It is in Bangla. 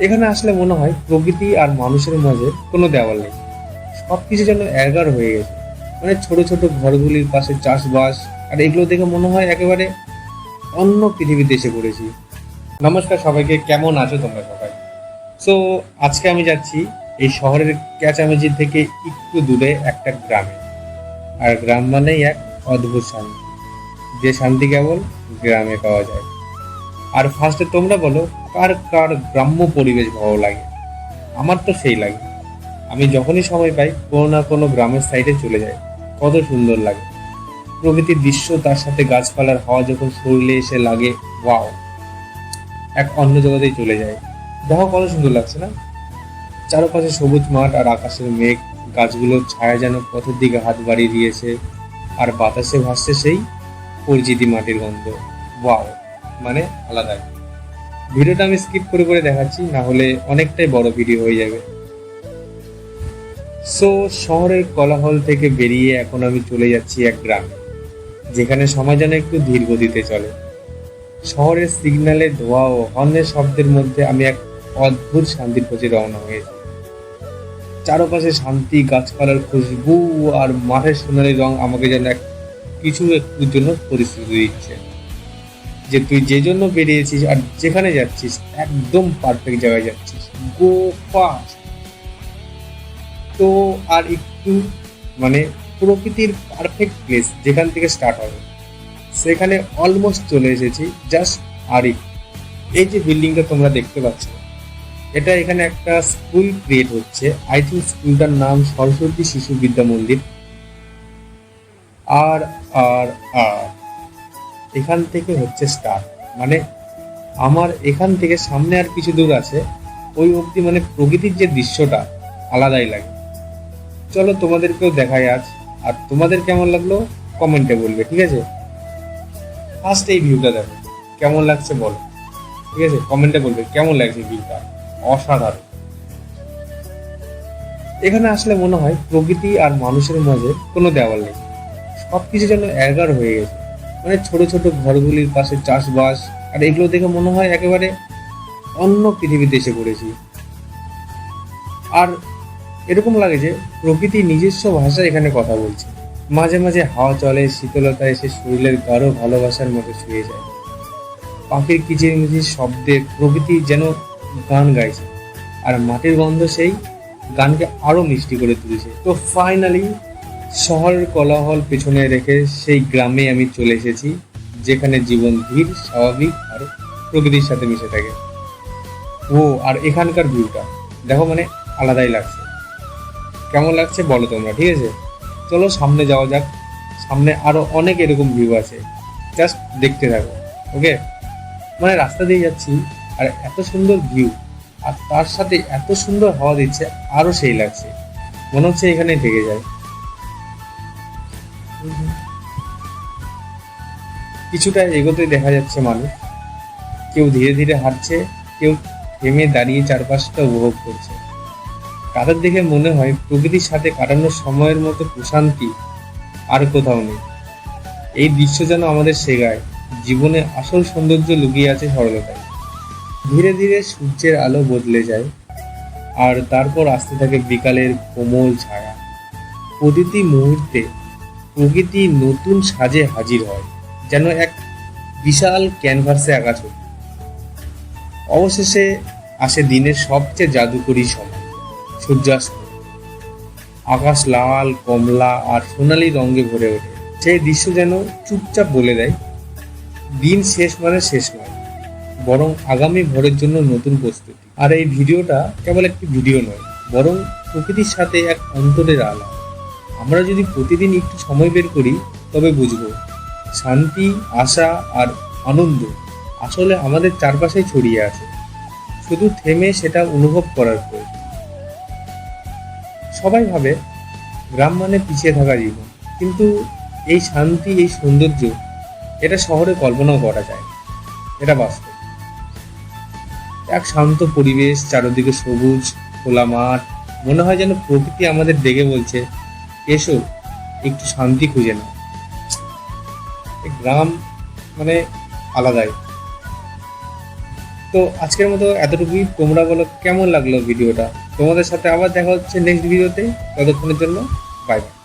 এখানে আসলে মনে হয় প্রকৃতি আর মানুষের মাঝে কোনো দেওয়াল নেই। সব কিছু যেন এগার হয়ে গেছে। মানে ছোট ছোট ঘরগুলির পাশে চাষবাস, আর এগুলো দেখে মনে হয় একেবারে অন্য পৃথিবীতে এসে পড়েছি। নমস্কার সবাইকে, কেমন আছো তোমরা সবাই? সো আজকে আমি যাচ্ছি এই শহরের ক্যাচামেচি থেকে একটু দূরে একটা গ্রামে। আর গ্রাম মানেই এক অদ্ভুত শান্তি। যে শান্তি কেবল গ্রামে পাওয়া যায়। আর ফার্স্টে তোমরা বলো, কার কার গ্রাম্য পরিবেশ ভালো লাগে? আমার তো সেই লাগে। আমি যখনই সময় পাই, কোনো না কোনো গ্রামের সাইডে চলে যাই। কত সুন্দর লাগে। প্রকৃতির দৃশ্য, তার সাথে গাছপালার হাওয়া যখন শরীরে এসে লাগে ওয়াও এক অন্য জগতেই চলে যায়। দেখো কত সুন্দর লাগছে না? চারপাশে সবুজ মাঠ আর আকাশের মেঘ, গাছগুলোর ছায়া যেন পথের দিকে হাত বাড়িয়ে দিয়েছে, আর বাতাসে ভাসছে সেই পরিচিতি মাটির গন্ধ। ওয়াও মানে আলাদা ভিডিওটা আমি স্কিপ করে করে দেখাচ্ছি না হলে অনেকটাই বড় ভিডিও হয়ে যাবে। সো শহরের কোলাহল থেকে বেরিয়ে এখন আমি চলে যাচ্ছি এক গ্রামে, যেখানে সময় যেন একটু ধীর গতিতে চলে। শহরের সিগন্যালে ধোয়া ও হর্নের শব্দের মধ্যে আমি এক অদ্ভুত শান্তির খোঁজে রওনা হয়েছি। চারপাশে শান্তি, গাছপালার খুশবু আর মাঠের সোনালি রং আমাকে যেন এক কিছু একটুর জন্য পরিস্থিতি দিচ্ছে। যে তুই যে জন্য বেরিয়েছিস আর যেখানে যাচ্ছিস, একদম পারফেক্ট জায়গায় যাচ্ছিস। গো ফাস্ট তো আর একটু মানে প্রকৃতির পারফেক্ট প্লেস যেখান থেকে স্টার্ট হবে। সেখানে অলমোস্ট চলে এসেছি জাস্ট আর এই যে বিল্ডিংটা তোমরা দেখতে পাচ্ছ, এটা এখানে একটা স্কুল ক্রিয়েট হচ্ছে। আই থিঙ্ক স্কুলটার নাম সরস্বতী শিশু বিদ্যা মন্দির। আর আর আর। এখান থেকে হচ্ছে স্টার্ট মানে আমার এখান থেকে সামনে আর কিছু দূর আছে, ওই অবধি মানে প্রকৃতির যে দৃশ্যটা আলাদাই লাগে। চলো তোমাদেরকেও দেখাই আজ, আর তোমাদের কেমন লাগল কমেন্টে বলবে, ঠিক আছে? ফার্স্ট এই ভিউটা দেখো, কেমন লাগছে বলো, ঠিক আছে? কমেন্টে বলবে, কেমন লাগছে ভিউটা অসাধারণ। এখানে আসলে মনে হয় প্রকৃতি আর মানুষের মাঝে কোনো দেওয়াল নেই। সবকিছু যেন এগার হয়ে গেছে। মানে ছোট ছোট ঘরগুলির পাশে চাষবাস, আর এগুলো দেখে মনে হয় একেবারে অন্য পৃথিবীতে এসে পড়েছি। আর এরকম লাগে যে প্রকৃতি নিজস্ব ভাষায় এখানে কথা বলছে। মাঝে মাঝে হাওয়া চলে, শীতলতা এসে শরীরের গাঢ় ভালোবাসার মতো শুয়ে যায়। পাখির কিচিরমিচির শব্দে প্রকৃতি যেন গান গাইছে, আর মাটির গন্ধ সেই গানকে আরও মিষ্টি করে তুলেছে। তো ফাইনালি শহরের কোলাহল পেছনে রেখে সেই গ্রামে আমি চলে এসেছি, যেখানে জীবন ধীর, স্বাভাবিক আর প্রকৃতির সাথে মিশে থাকে। ও, আর এখানকার ভিউটা দেখো মানে আলাদাই লাগছে। কেমন লাগছে বলো তোমরা, ঠিক আছে? চলো সামনে যাওয়া যাক। সামনে আরও অনেক এরকম ভিউ আছে। জাস্ট দেখতে থাকো ওকে মানে রাস্তা দিয়ে যাচ্ছি আর এত সুন্দর ভিউ আর তার সাথে এত সুন্দর হাওয়া দিচ্ছে, আরও সেই লাগছে। মনে হচ্ছে এখানে থেকে যায়। কিছুটা এগোতে দেখা যাচ্ছে মানুষ। কেউ ধীরে ধীরে হাঁটছে, কেউ থেমে দাঁড়িয়ে চারপাশটা উপভোগ করছে। তাদের দেখে মনে হয় প্রকৃতির সাথে কাটানোর সময়ের মতো প্রশান্তি আর কোথাও নেই। এই দৃশ্য যেন আমাদের শেখায়, জীবনে আসল সৌন্দর্য লুকিয়ে আছে সরলতায়। ধীরে ধীরে সূর্যের আলো বদলে যায়, আর তারপর আসতে থাকে বিকালের কোমল ছায়া। প্রতিটি মুহূর্তে প্রকৃতি নতুন সাজে হাজির হয়, যেন এক বিশাল ক্যানভাসে আঁকা ছবি অবশেষে আসে দিনের সবচেয়ে জাদুকরী সময়, সূর্যাস্ত। আকাশ লাল, কমলা আর সোনালি রঙে ভরে ওঠে। সেই দৃশ্য যেন চুপচাপ বলে দেয়, দিন শেষ মানে শেষ নয়, বরং আগামী ভোরের জন্য নতুন প্রস্তুতি। আর এই ভিডিওটা কেবল একটি ভিডিও নয়, বরং প্রকৃতির সাথে এক অন্তরের আলা আমরা যদি প্রতিদিন একটু সময় বের করি, তবে বুঝব শান্তি, আশা আর আনন্দ আসলে আমাদের চারপাশে ছড়িয়ে আছে। শুধু থেমে সেটা অনুভব করার প্রয়োজন। সবাই ভাবে গ্রাম মানে পিছিয়ে থাকা জীবন, কিন্তু এই শান্তি, এই সৌন্দর্য এটা শহরে কল্পনাও করা যায় এটা বাস্তব। এক শান্ত পরিবেশ, চারদিকে সবুজ, খোলা মাঠ, মনে হয় যেন প্রকৃতি আমাদের ডেকে বলছে এসো, একটু শান্তি খুঁজে না গ্রাম মানে আলাদাই। তো আজকের মতো এতটুকুই। তোমরা বলো, কেমন লাগল ভিডিওটা? তোমাদের সাথে আবার দেখা হচ্ছে নেক্সট ভিডিওতে ততক্ষণের জন্য বাই বাই